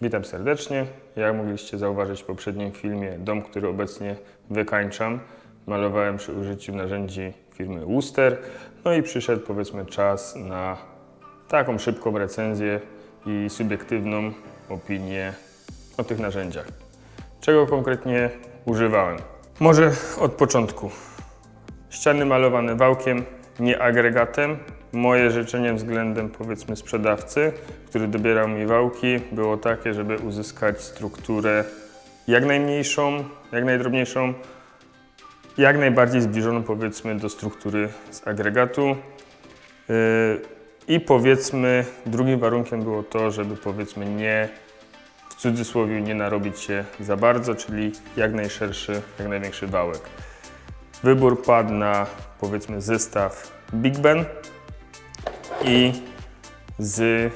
Witam serdecznie. Jak mogliście zauważyć w poprzednim filmie, dom, który obecnie wykańczam, malowałem przy użyciu narzędzi firmy Wooster. No i przyszedł powiedzmy czas na taką szybką recenzję i subiektywną opinię o tych narzędziach. Czego konkretnie używałem? Może od początku. Ściany malowane wałkiem, nie agregatem. Moje życzenie względem powiedzmy sprzedawcy, który dobierał mi wałki, było takie, żeby uzyskać strukturę jak najmniejszą, jak najdrobniejszą, jak najbardziej zbliżoną powiedzmy do struktury z agregatu. Yy, I powiedzmy drugim warunkiem było to, żeby powiedzmy nie w cudzysłowie nie narobić się za bardzo, czyli jak najszerszy, jak największy wałek. Wybór padł na powiedzmy zestaw Big Ben i z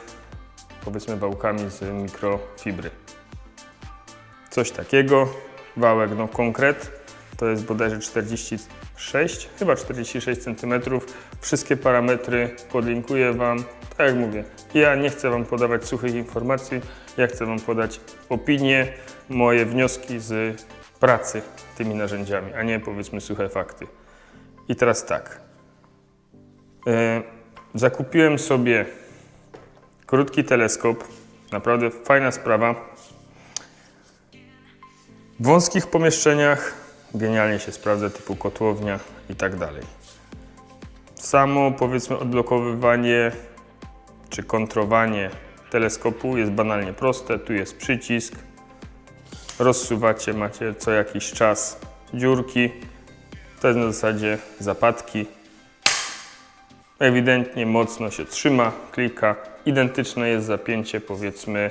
powiedzmy wałkami z mikrofibry. Coś takiego. Wałek no konkret to jest bodajże 46, chyba 46 cm. Wszystkie parametry podlinkuję Wam. Tak jak mówię, ja nie chcę Wam podawać suchych informacji, ja chcę Wam podać opinie, moje wnioski z pracy tymi narzędziami, a nie powiedzmy suche fakty. I teraz tak. E, Zakupiłem sobie krótki teleskop. Naprawdę fajna sprawa. W wąskich pomieszczeniach genialnie się sprawdza, typu kotłownia i tak dalej. Samo powiedzmy odblokowywanie czy kontrowanie teleskopu jest banalnie proste. Tu jest przycisk, rozsuwacie, macie co jakiś czas dziurki. To jest na zasadzie zapadki. Ewidentnie mocno się trzyma, klika. Identyczne jest zapięcie powiedzmy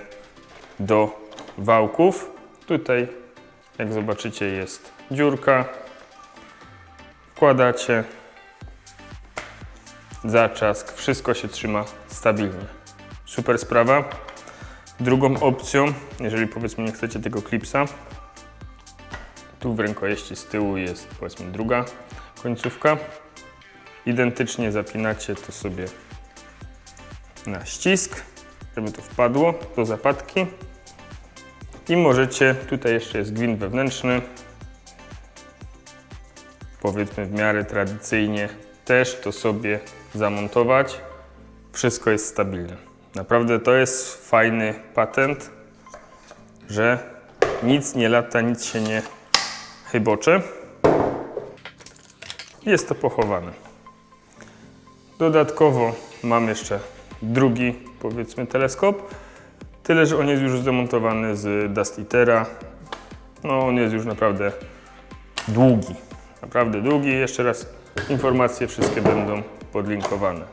do wałków. Tutaj, jak zobaczycie, jest dziurka. Wkładacie. Zaczask, wszystko się trzyma stabilnie. Super sprawa. Drugą opcją, jeżeli powiedzmy nie chcecie tego klipsa, tu w rękojeści z tyłu jest powiedzmy druga końcówka. Identycznie zapinacie to sobie na ścisk, żeby to wpadło do zapadki. I możecie, tutaj jeszcze jest gwint wewnętrzny, powiedzmy w miarę tradycyjnie, też to sobie zamontować. Wszystko jest stabilne. Naprawdę to jest fajny patent, że nic nie lata, nic się nie chybocze. Jest to pochowane. Dodatkowo mam jeszcze drugi, powiedzmy, teleskop. Tyle, że on jest już zamontowany z Dust Eatera. No, on jest już naprawdę długi. Naprawdę długi. Jeszcze raz informacje wszystkie będą podlinkowane.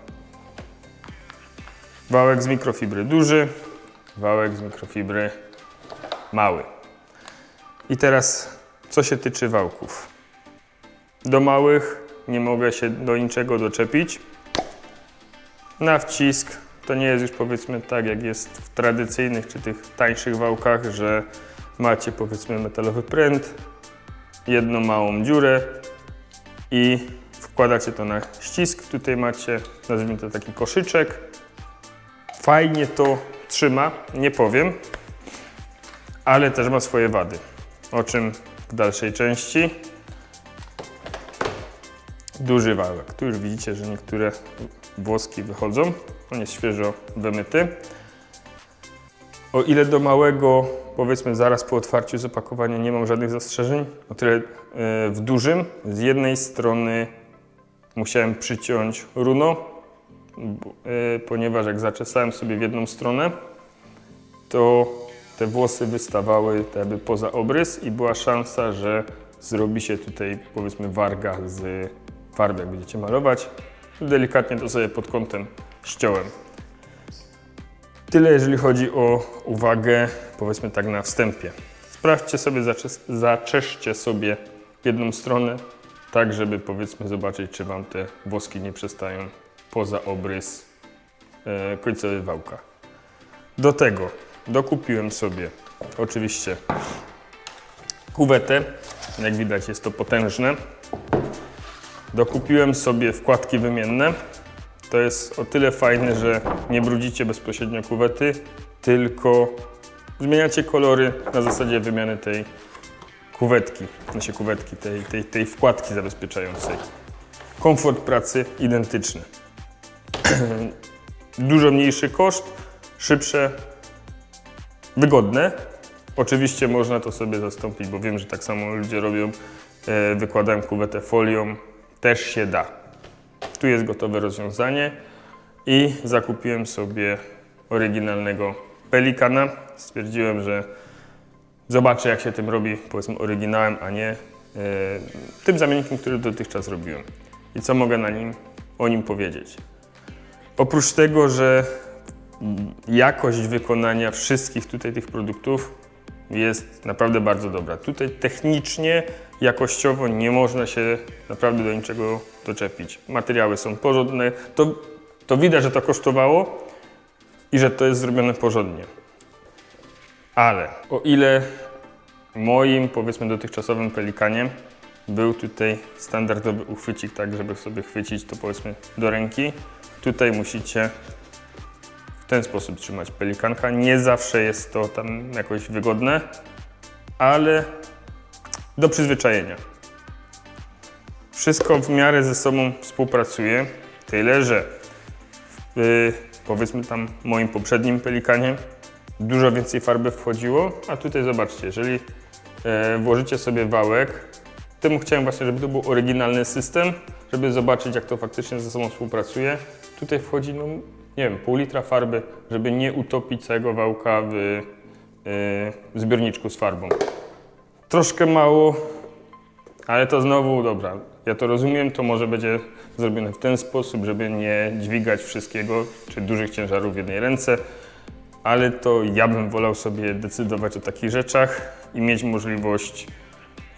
Wałek z mikrofibry duży, wałek z mikrofibry mały. I teraz, co się tyczy wałków. Do małych nie mogę się do niczego doczepić. Na wcisk to nie jest już powiedzmy tak jak jest w tradycyjnych czy tych tańszych wałkach, że macie powiedzmy metalowy pręt, jedną małą dziurę i wkładacie to na ścisk. Tutaj macie, nazwijmy to taki koszyczek. Fajnie to trzyma, nie powiem, ale też ma swoje wady, o czym w dalszej części. Duży wałek. Tu już widzicie, że niektóre włoski wychodzą. On jest świeżo wymyty. O ile do małego, powiedzmy zaraz po otwarciu zapakowania nie mam żadnych zastrzeżeń, o tyle e, w dużym z jednej strony musiałem przyciąć runo, e, ponieważ jak zaczesałem sobie w jedną stronę, to te włosy wystawały jakby poza obrys i była szansa, że zrobi się tutaj powiedzmy warga z farby, jak będziecie malować. Delikatnie to sobie pod kątem ściąłem. Tyle jeżeli chodzi o uwagę, powiedzmy tak na wstępie. Sprawdźcie sobie, zaczes- zaczeszcie sobie jedną stronę, tak żeby powiedzmy zobaczyć, czy Wam te włoski nie przestają poza obrys e, końcowy wałka. Do tego dokupiłem sobie oczywiście kuwetę. Jak widać jest to potężne. Dokupiłem sobie wkładki wymienne. To jest o tyle fajne, że nie brudzicie bezpośrednio kuwety, tylko Zmieniacie kolory na zasadzie wymiany tej kuwetki, znaczy kuwetki, tej, tej, tej wkładki zabezpieczającej. Komfort pracy identyczny. Dużo mniejszy koszt, szybsze, wygodne. Oczywiście można to sobie zastąpić, bo wiem, że tak samo ludzie robią. E, Wykładają kuwetę folią, też się da. Tu jest gotowe rozwiązanie i zakupiłem sobie oryginalnego pelikana. Stwierdziłem, że zobaczę jak się tym robi, powiedzmy oryginałem, a nie e, tym zamiennikiem, który dotychczas robiłem. I co mogę na nim, o nim powiedzieć? Oprócz tego, że jakość wykonania wszystkich tutaj tych produktów jest naprawdę bardzo dobra. Tutaj technicznie, jakościowo nie można się naprawdę do niczego doczepić. Materiały są porządne, to, to widać, że to kosztowało i że to jest zrobione porządnie. Ale o ile moim, powiedzmy, dotychczasowym pelikaniem był tutaj standardowy uchwycik, tak żeby sobie chwycić to powiedzmy do ręki, tutaj musicie w ten sposób trzymać pelikanka. Nie zawsze jest to tam jakoś wygodne, ale do przyzwyczajenia. Wszystko w miarę ze sobą współpracuje, tyle że w, y, powiedzmy tam moim poprzednim pelikanie dużo więcej farby wchodziło, a tutaj zobaczcie, jeżeli e, włożycie sobie wałek, temu chciałem właśnie, żeby to był oryginalny system, żeby zobaczyć jak to faktycznie ze sobą współpracuje. Tutaj wchodzi, no nie wiem, pół litra farby, żeby nie utopić całego wałka w e, zbiorniczku z farbą. Troszkę mało, ale to znowu, dobra, ja to rozumiem, to może będzie zrobione w ten sposób, żeby nie dźwigać wszystkiego, czy dużych ciężarów w jednej ręce, ale to ja bym wolał sobie decydować o takich rzeczach i mieć możliwość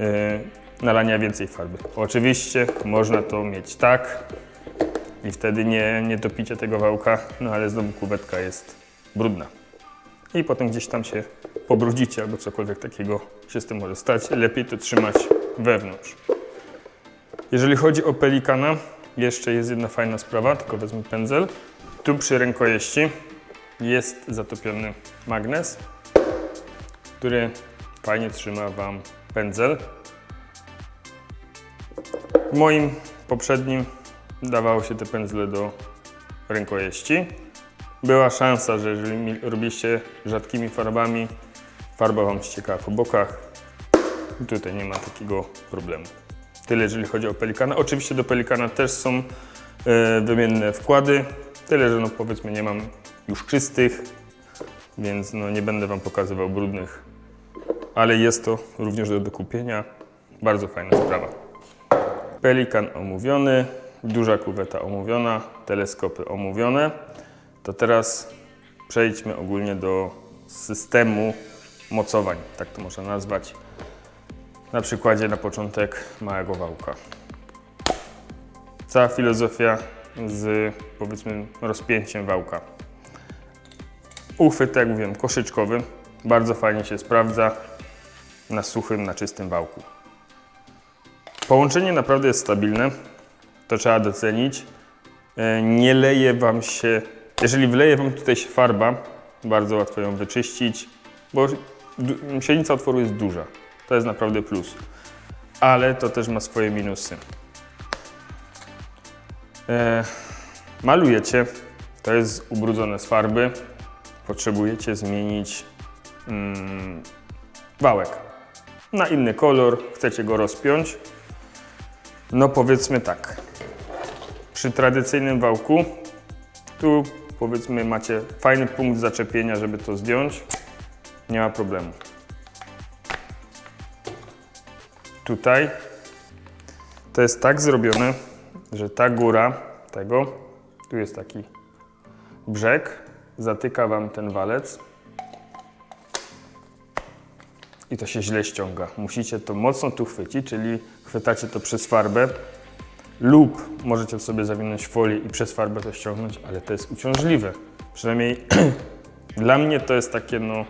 e, nalania więcej farby. Oczywiście można to mieć tak i wtedy nie, nie topicie tego wałka, no ale znowu kubetka jest brudna. I potem gdzieś tam się pobrudzicie albo cokolwiek takiego się z tym może stać. Lepiej to trzymać wewnątrz. Jeżeli chodzi o pelikana, jeszcze jest jedna fajna sprawa, tylko wezmę pędzel. Tu przy rękojeści jest zatopiony magnes, który fajnie trzyma Wam pędzel. W moim poprzednim dawało się te pędzle do rękojeści. Była szansa, że jeżeli robiliście rzadkimi farbami, farba Wam ściekała po bokach. Tutaj nie ma takiego problemu. Tyle jeżeli chodzi o pelikana. Oczywiście do pelikana też są e, wymienne wkłady. Tyle, że no powiedzmy nie mam już czystych, więc no nie będę Wam pokazywał brudnych. Ale jest to również do dokupienia. Bardzo fajna sprawa. Pelikan omówiony, duża kuweta omówiona, teleskopy omówione. To teraz przejdźmy ogólnie do systemu mocowań, tak to można nazwać. Na przykładzie na początek małego wałka. Cała filozofia z powiedzmy rozpięciem wałka. Uchwyt, jak mówiłem, koszyczkowy. Bardzo fajnie się sprawdza na suchym, na czystym wałku. Połączenie naprawdę jest stabilne. To trzeba docenić. E, Nie leje Wam się, jeżeli wleje Wam tutaj się farba, bardzo łatwo ją wyczyścić, bo średnica otworu jest duża. To jest naprawdę plus. Ale to też ma swoje minusy. E, malujecie, to jest ubrudzone z farby. Potrzebujecie zmienić mm, wałek na inny kolor, chcecie go rozpiąć. No powiedzmy tak. Przy tradycyjnym wałku tu powiedzmy macie fajny punkt zaczepienia, żeby to zdjąć. Nie ma problemu. Tutaj to jest tak zrobione, że ta góra tego, tu jest taki brzeg, zatyka Wam ten walec i to się źle ściąga. Musicie to mocno tu chwycić, czyli chwytacie to przez farbę lub możecie sobie zawinąć folię i przez farbę to ściągnąć, ale to jest uciążliwe. Przynajmniej dla mnie to jest takie no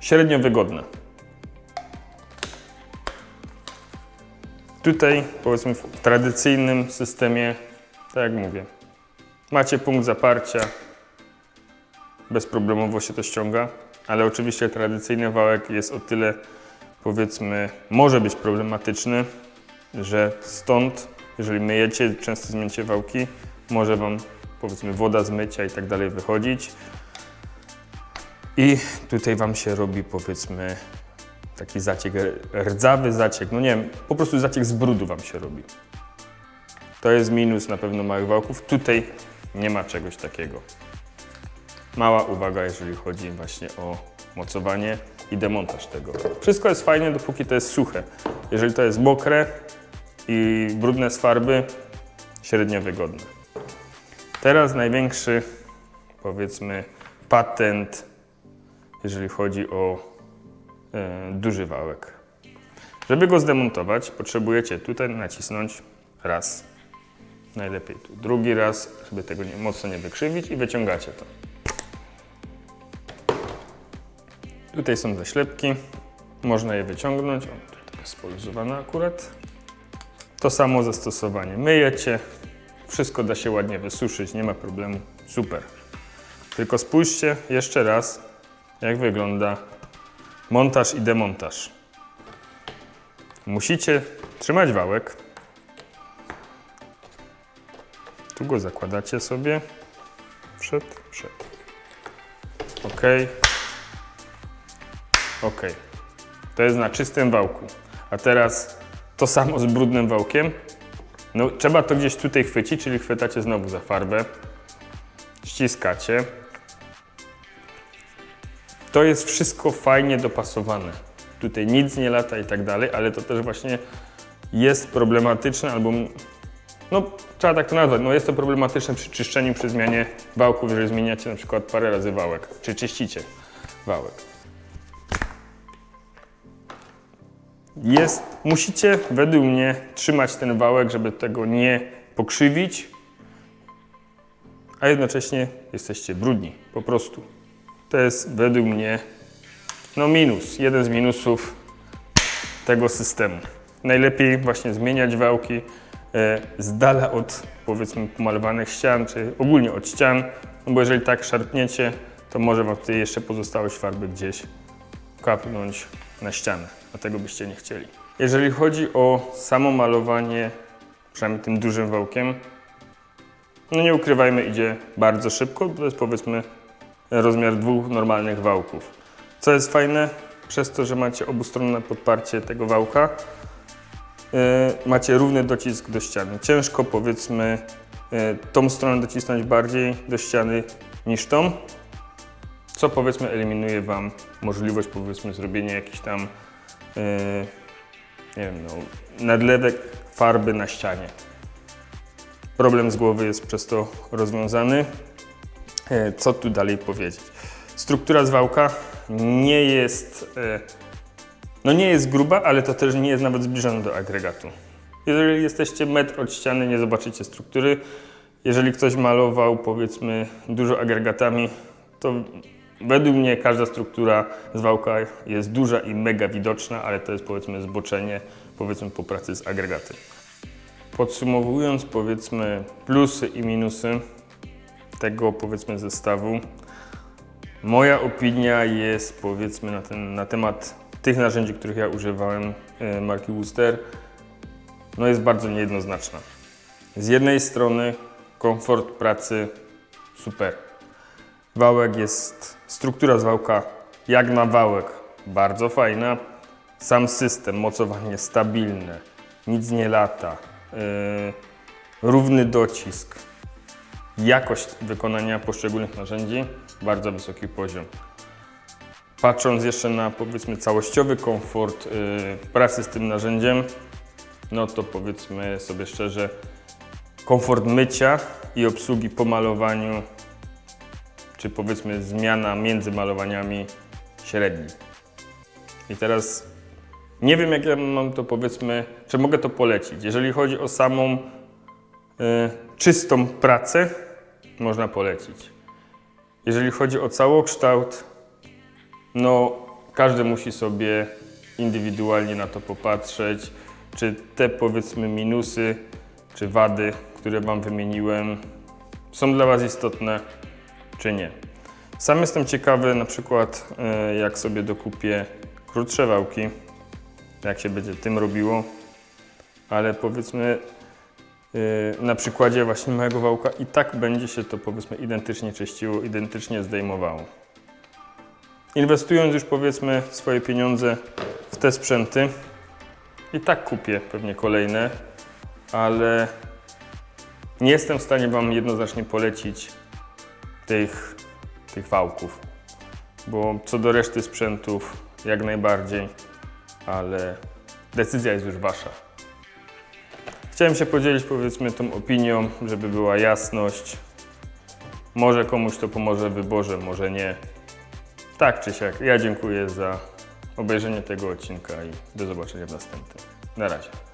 średnio wygodne. Tutaj powiedzmy w tradycyjnym systemie, tak jak mówię, macie punkt zaparcia, bezproblemowo się to ściąga. ale oczywiście tradycyjny wałek jest o tyle, powiedzmy, może być problematyczny, że stąd, jeżeli myjecie, często zmienicie wałki, może Wam, powiedzmy, woda z mycia i tak dalej wychodzić. I tutaj Wam się robi, powiedzmy, taki zaciek, rdzawy zaciek, no nie wiem, po prostu zaciek z brudu Wam się robi. To jest minus na pewno małych wałków. Tutaj nie ma czegoś takiego. Mała uwaga, jeżeli chodzi właśnie o mocowanie i demontaż tego. Wszystko jest fajnie, dopóki to jest suche. Jeżeli to jest mokre i brudne z farby, średnio wygodne. Teraz największy, powiedzmy, patent, jeżeli chodzi o e, duży wałek. Żeby go zdemontować, potrzebujecie tutaj nacisnąć raz. Najlepiej tu drugi raz, żeby tego nie, mocno nie wykrzywić i wyciągacie to. Tutaj są zaślepki, można je wyciągnąć. O, tu taka spoluzowana akurat. To samo zastosowanie. Myjecie, wszystko da się ładnie wysuszyć, nie ma problemu. Super. Tylko spójrzcie jeszcze raz, jak wygląda montaż i demontaż. Musicie trzymać wałek. Tu go zakładacie sobie. Przed, przed. Ok. Ok. To jest na czystym wałku. A teraz to samo z brudnym wałkiem. No, trzeba to gdzieś tutaj chwycić, czyli chwytacie znowu za farbę. Ściskacie. To jest wszystko fajnie dopasowane. Tutaj nic nie lata i tak dalej, ale to też właśnie jest problematyczne albo no, trzeba tak to nazwać. No, jest to problematyczne przy czyszczeniu, przy zmianie wałków, jeżeli zmieniacie na przykład parę razy wałek, czy czyścicie wałek. Jest, musicie według mnie trzymać ten wałek, żeby tego nie pokrzywić, a jednocześnie jesteście brudni, po prostu. To jest według mnie no minus, jeden z minusów tego systemu. Najlepiej właśnie zmieniać wałki e, z dala od powiedzmy pomalowanych ścian, czy ogólnie od ścian, no bo jeżeli tak szarpniecie, to może wam tutaj jeszcze pozostałość farby gdzieś kapnąć na ścianę, a tego byście nie chcieli. Jeżeli chodzi o samo malowanie, przynajmniej tym dużym wałkiem, no nie ukrywajmy, idzie bardzo szybko, to jest powiedzmy rozmiar dwóch normalnych wałków. Co jest fajne, przez to, że macie obustronne podparcie tego wałka, yy, macie równy docisk do ściany. Ciężko powiedzmy yy, tą stronę docisnąć bardziej do ściany niż tą, co powiedzmy eliminuje Wam możliwość powiedzmy zrobienia jakichś tam nie wiem, no, nadlewek farby na ścianie. Problem z głowy jest przez to rozwiązany. E, Co tu dalej powiedzieć? Struktura zwałka nie jest, e, no nie jest gruba, ale to też nie jest nawet zbliżona do agregatu. Jeżeli jesteście metr od ściany, nie zobaczycie struktury. Jeżeli ktoś malował, powiedzmy, dużo agregatami, to według mnie każda struktura zwałka jest duża i mega widoczna, ale to jest powiedzmy zboczenie, powiedzmy po pracy z agregatem. Podsumowując, powiedzmy, plusy i minusy tego, powiedzmy, zestawu, moja opinia jest, powiedzmy, na, ten, na temat tych narzędzi, których ja używałem, e, marki Wooster, no jest bardzo niejednoznaczna. Z jednej strony komfort pracy super. Wałek jest, struktura z wałka jak na wałek, bardzo fajna. Sam system, mocowanie stabilne, nic nie lata, yy, równy docisk, jakość wykonania poszczególnych narzędzi, bardzo wysoki poziom. Patrząc jeszcze na powiedzmy całościowy komfort yy, pracy z tym narzędziem, no to powiedzmy sobie szczerze, komfort mycia i obsługi po malowaniu, czy powiedzmy zmiana między malowaniami średni. I teraz nie wiem, jak ja mam to powiedzmy, czy mogę to polecić. Jeżeli chodzi o samą y, czystą pracę, można polecić. Jeżeli chodzi o całokształt, no każdy musi sobie indywidualnie na to popatrzeć, czy te powiedzmy minusy, czy wady, które Wam wymieniłem, są dla Was istotne, czy nie. Sam jestem ciekawy na przykład e, jak sobie dokupię krótsze wałki, jak się będzie tym robiło, ale powiedzmy e, na przykładzie właśnie mojego wałka i tak będzie się to powiedzmy identycznie czyściło, identycznie zdejmowało. Inwestując już powiedzmy swoje pieniądze w te sprzęty, i tak kupię pewnie kolejne, ale nie jestem w stanie Wam jednoznacznie polecić tych, tych wałków, bo co do reszty sprzętów jak najbardziej, ale decyzja jest już Wasza. Chciałem się podzielić powiedzmy tą opinią, żeby była jasność. Może komuś to pomoże w wyborze, może nie. Tak czy siak, ja dziękuję za obejrzenie tego odcinka i do zobaczenia w następnym. Na razie.